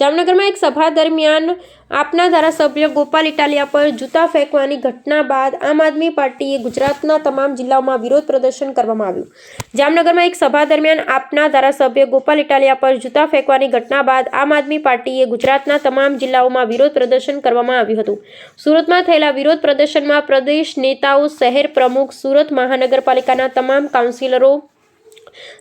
જામનગરમાં એક સભા દરમિયાન આપના ધારાસભ્ય ગોપાલ ઇટાલિયા પર જૂતા ફેંકવાની ઘટના બાદ આમ આદમી પાર્ટીએ ગુજરાતના તમામ જિલ્લાઓમાં વિરોધ પ્રદર્શન કરવામાં આવ્યું. જામનગરમાં એક સભા દરમિયાન આપના ધારાસભ્ય ગોપાલ ઇટાલિયા પર જૂતા ફેંકવાની ઘટના બાદ આમ આદમી પાર્ટીએ ગુજરાતના તમામ જિલ્લાઓમાં વિરોધ પ્રદર્શન કરવામાં આવ્યું હતું. સુરતમાં થયેલા વિરોધ પ્રદર્શનમાં પ્રદેશ નેતાઓ, શહેર પ્રમુખ, સુરત મહાનગરપાલિકાના તમામ કાઉન્સિલરો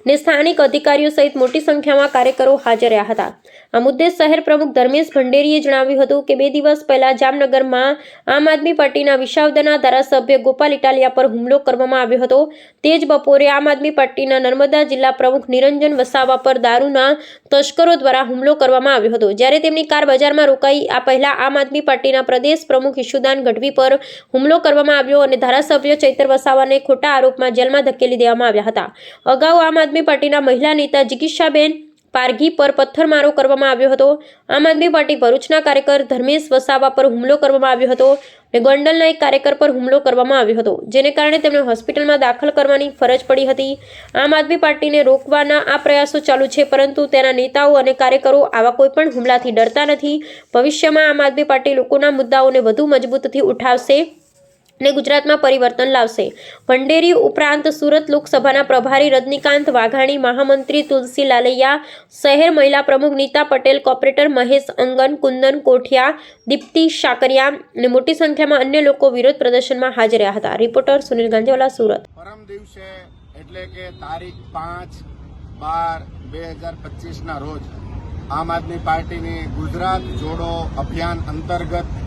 ને સ્થાનિક અધિકારીઓ સહિત મોટી સંખ્યામાં કાર્યકરો હાજર રહ્યા હતા. આ મુદ્દે શહેર પ્રમુખ ધર્મેશ ભંડેરીએ જણાવ્યું હતું કે બે દિવસ પહેલા જામનગરમાં આમ આદમી પાર્ટીના વિશાવદના ધારાસભ્ય ગોપાલ ઇટાલિયા પર હુમલો કરવામાં આવ્યો હતો. તે જ બપોરે આમ આદમી પાર્ટીના નર્મદા જિલ્લા પ્રમુખ નિરંજન વસાવા પર દારૂના તસ્કરો દ્વારા હુમલો કરવામાં આવ્યો હતો. જ્યારે તેમની કાર બજારમાં રોકાઈ, આ પહેલા આમ આદમી પાર્ટીના પ્રદેશ પ્રમુખ ઈશુદાન ગઢવી પર હુમલો કરવામાં આવ્યો અને ધારાસભ્ય ચૈતર વસાવાને ખોટા આરોપમાં જેલમાં ધકેલી દેવામાં આવ્યા હતા. અગાઉ આમ આદમી પાર્ટીના મહિલા નેતા જિગીશાબેન પારઘી પર પથ્થરમારો કરવામાં આવ્યો હતો. આમ આદમી પાર્ટી ભરૂચના કાર્યકર ધર્મેશ વસાવા પર હુમલો કરવામાં આવ્યો હતો અને ગોંડલના એક કાર્યકર પર હુમલો કરવામાં આવ્યો હતો, જેને કારણે તેમને હોસ્પિટલમાં દાખલ કરવાની ફરજ પડી હતી. આમ આદમી પાર્ટીને રોકવાના આ પ્રયાસો ચાલુ છે, પરંતુ તેના નેતાઓ અને કાર્યકરો આવા કોઈ પણ હુમલાથી ડરતા નથી. ભવિષ્યમાં આમ આદમી પાર્ટી લોકોના મુદ્દાઓને વધુ મજબૂતથી ઉઠાવશે. ને ગુજરાતમાં પરિવર્તન લાવશે. ભંડેરી ઉપરાંત સુરત લોકસભાના પ્રભારી રજનીકાંત વાઘાણી, મહામંત્રી તુલસી લાલૈયા, શહેર મહિલા પ્રમુખ નીતા પટેલ, કોર્પોરેટર મહેશ અંગન, કુંદન કોઠિયા, દીપ્તિ શાકરિયા અને મોટી સંખ્યામાં અન્ય લોકો વિરોધ પ્રદર્શનમાં હાજર રહ્યા હતા. રિપોર્ટર સુનિલ ગાંજેવાલા, સુરત. પરમ દિવસે એટલે કે તારીખ પાંચ બાર બે હજાર પચીસના રોજ આમ આદમી પાર્ટીની ગુજરાત જોડો અભિયાન અંતર્ગત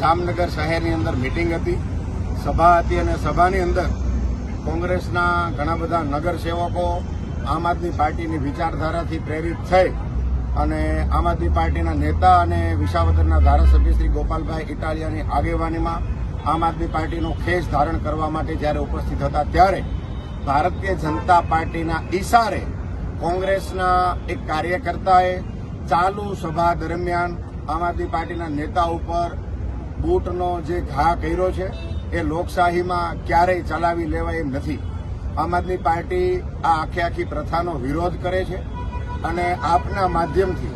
જામનગર શહેરની અંદર મિટિંગ હતી. સભા હતી અને સભાની અંદર કોંગ્રેસના ઘણા બધા નગરસેવકો આમ આદમી પાર્ટીની વિચારધારાથી પ્રેરિત થઈ અને આમ આદમી પાર્ટીના નેતા અને વિસાવદરના ધારાસભ્ય શ્રી ગોપાલભાઈ ઇટાલિયાની આગેવાનીમાં આમ આદમી પાર્ટીનો ખેસ ધારણ કરવા માટે જ્યારે ઉપસ્થિત હતા ત્યારે ભારતીય જનતા પાર્ટીના ઈશારે કોંગ્રેસના એક કાર્યકર્તાએ ચાલુ સભા દરમિયાન આમ આદમી પાર્ટીના નેતા ઉપર બૂટનો જે ઘા કર્યો છે એ લોકશાહીમાં ક્યારેય ચલાવી લેવાય એમ નથી. આમ આદમી પાર્ટી આ આખી આખી પ્રથાનો વિરોધ કરે છે અને આપના માધ્યમથી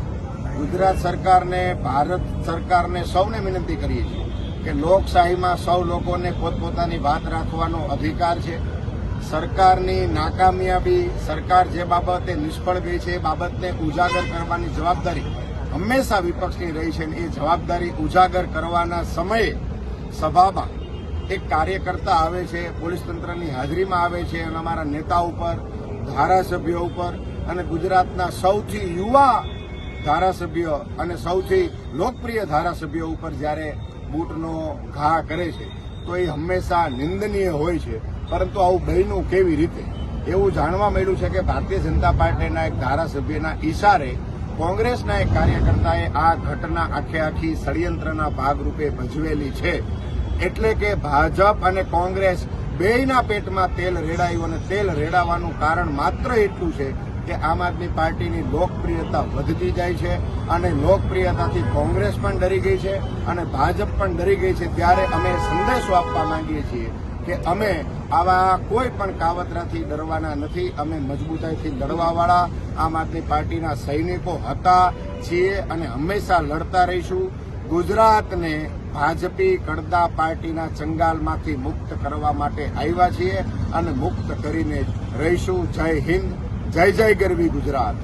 ગુજરાત સરકારને, ભારત સરકારને સૌને વિનંતી કરીએ છીએ કે લોકશાહીમાં સૌ લોકોને પોતપોતાની વાત રાખવાનો અધિકાર છે. સરકારની નાકામયાબી, સરકાર જે બાબતે નિષ્ફળ ગઈ છે એ બાબતને ઉજાગર કરવાની જવાબદારી હંમેશા વિપક્ષની રહી છે અને એ જવાબદારી ઉજાગર કરવાના સમયે સભામાં એક કાર્યકર્તા આવે છે, પોલીસ તંત્રની હાજરીમાં આવે છે અને અમારા નેતા ઉપર, ધારાસભ્યો ઉપર અને ગુજરાતના સૌથી યુવા ધારાસભ્ય અને સૌથી લોકપ્રિય ધારાસભ્યો ઉપર જ્યારે બૂટનો ઘા કરે છે, તો એ હંમેશા નિંદનીય હોય છે. પરંતુ આવું બન્યું કેવી રીતે? એવું જાણવા મળ્યું છે કે ભારતીય જનતા પાર્ટીના એક ધારાસભ્યના ઈશારે કોંગ્રેસના એક કાર્યકર્તાએ આ ઘટના આખે આખી ષડયંત્રના ભાગરૂપે ભજવેલી છે. એટલે કે ભાજપ અને કોંગ્રેસ બેયના પેટમાં તેલ રેડાયું અને તેલ રેડાવાનું કારણ માત્ર એટલું છે કે આમ આદમી પાર્ટીની લોકપ્રિયતા વધતી જાય છે અને લોકપ્રિયતાથી કોંગ્રેસ પણ ડરી ગઈ છે અને ભાજપ પણ ડરી ગઈ છે. ત્યારે અમે સંદેશો આપવા માંગીએ છીએ કે અમે આવા કોઈ પણ કાવતરાથી ડરવાના નથી. અમે મજબૂતાઈથી લડવાવાળા આમ આદમી પાર્ટીના સૈનિકો હતા. છીએ અને હંમેશા લડતા રહીશું. ગુજરાતને ભાજપી કડદા પાર્ટીના ચંગાલમાંથી મુક્ત કરવા માટે આવ્યા છીએ અને મુક્ત કરીને રહીશું. જય હિન્દ, જય જય ગરવી ગુજરાત.